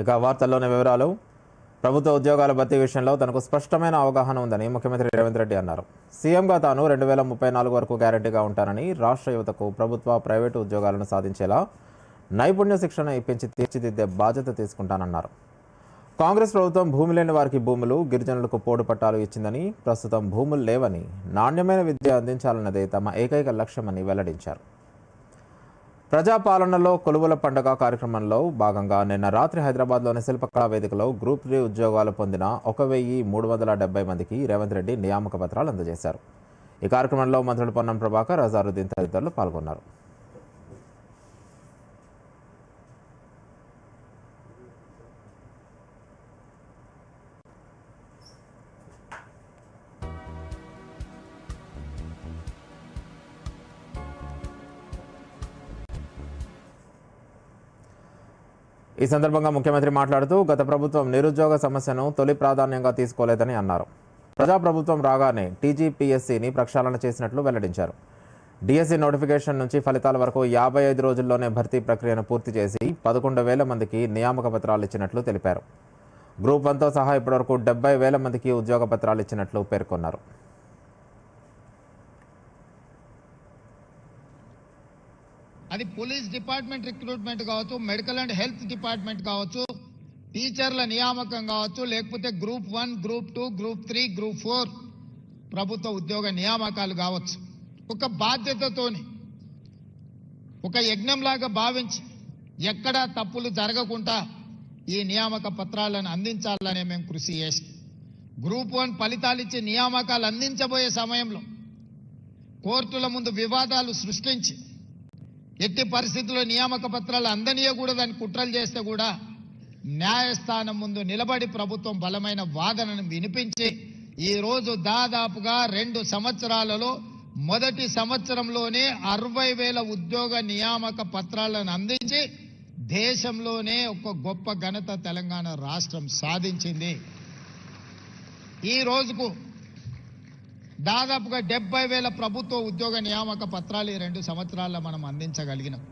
ఇక వార్తల్లోని వివరాలు ప్రభుత్వ ఉద్యోగాల భర్తీ విషయంలో తనకు స్పష్టమైన అవగాహన ఉందని ముఖ్యమంత్రి రేవంత్ రెడ్డి అన్నారు. సీఎంగా తాను రెండు వేల ముప్పై నాలుగు వరకు గ్యారంటీగా ఉంటానని రాష్ట్ర యువతకు ప్రభుత్వ ప్రైవేటు ఉద్యోగాలను సాధించేలా నైపుణ్య శిక్షణ ఇప్పించి తీర్చిదిద్దే బాధ్యత తీసుకుంటానన్నారు. కాంగ్రెస్ ప్రభుత్వం భూమి లేని వారికి భూములు గిరిజనులకు పోడు పట్టాలు ఇచ్చిందని ప్రస్తుతం భూములు లేవని నాణ్యమైన విద్య అందించాలన్నదే తమ ఏకైక లక్ష్యమని వెల్లడించారు. ప్రజాపాలనలో కొలువుల పండుగ కార్యక్రమంలో భాగంగా నిన్న రాత్రి హైదరాబాద్లోని శిల్పకళా వేదికలో గ్రూప్ త్రీ ఉద్యోగాలు పొందిన ఒక వెయ్యి మూడు వందల డెబ్బై మందికి రేవంత్ రెడ్డి నియామక పత్రాలు అందజేశారు. ఈ కార్యక్రమంలో మంత్రులు పొన్నం ప్రభాకర్ అజారుద్దీన్ తదితరులు పాల్గొన్నారు. ఈ సందర్భంగా ముఖ్యమంత్రి మాట్లాడుతూ గత ప్రభుత్వం నిరుద్యోగ సమస్యను తొలి ప్రాధాన్యంగా తీసుకోలేదని అన్నారు. ప్రజాప్రభుత్వం రాగానే టీజీపీఎస్సీని ప్రక్షాళన చేసినట్లు వెల్లడించారు. డిఎస్సీ నోటిఫికేషన్ నుంచి ఫలితాల వరకు యాభై ఐదు రోజుల్లోనే భర్తీ ప్రక్రియను పూర్తి చేసి పదకొండు వేల మందికి నియామక పత్రాలు ఇచ్చినట్లు తెలిపారు. గ్రూప్ వన్తో సహా ఇప్పటివరకు డెబ్బై వేల మందికి ఉద్యోగ పత్రాలు ఇచ్చినట్లు పేర్కొన్నారు. అది పోలీస్ డిపార్ట్మెంట్ రిక్రూట్మెంట్ కావచ్చు మెడికల్ అండ్ హెల్త్ డిపార్ట్మెంట్ కావచ్చు టీచర్ల నియామకం కావచ్చు లేకపోతే group one group two group three group four ప్రభుత్వ ఉద్యోగ నియామకాలు కావచ్చు. ఒక బాధ్యతతోని ఒక యజ్ఞంలాగా భావించి ఎక్కడా తప్పులు జరగకుండా ఈ నియామక పత్రాలను అందించాలనే మేము కృషి చేస్తాం గ్రూప్ వన్ ఫలితాలు ఇచ్చి నియామకాలు అందించబోయే సమయంలో కోర్టుల ముందు వివాదాలు సృష్టించి ఎట్టి పరిస్థితుల్లో నియామక పత్రాలు అందనీయకూడదని కుట్రలు చేస్తే కూడా న్యాయస్థానం ముందు నిలబడి ప్రభుత్వం బలమైన వాదనను వినిపించి ఈరోజు దాదాపుగా రెండు సంవత్సరాలలో మొదటి సంవత్సరంలోనే అరవై వేల ఉద్యోగ నియామక పత్రాలను అందించి దేశంలోనే ఒక గొప్ప ఘనత తెలంగాణ రాష్ట్రం సాధించింది. ఈ రోజుకు దాదాపుగా డెబ్బై వేల ప్రభుత్వ ఉద్యోగ నియామక పత్రాలు ఈ రెండు సంవత్సరాల్లో మనం అందించగలిగినాం.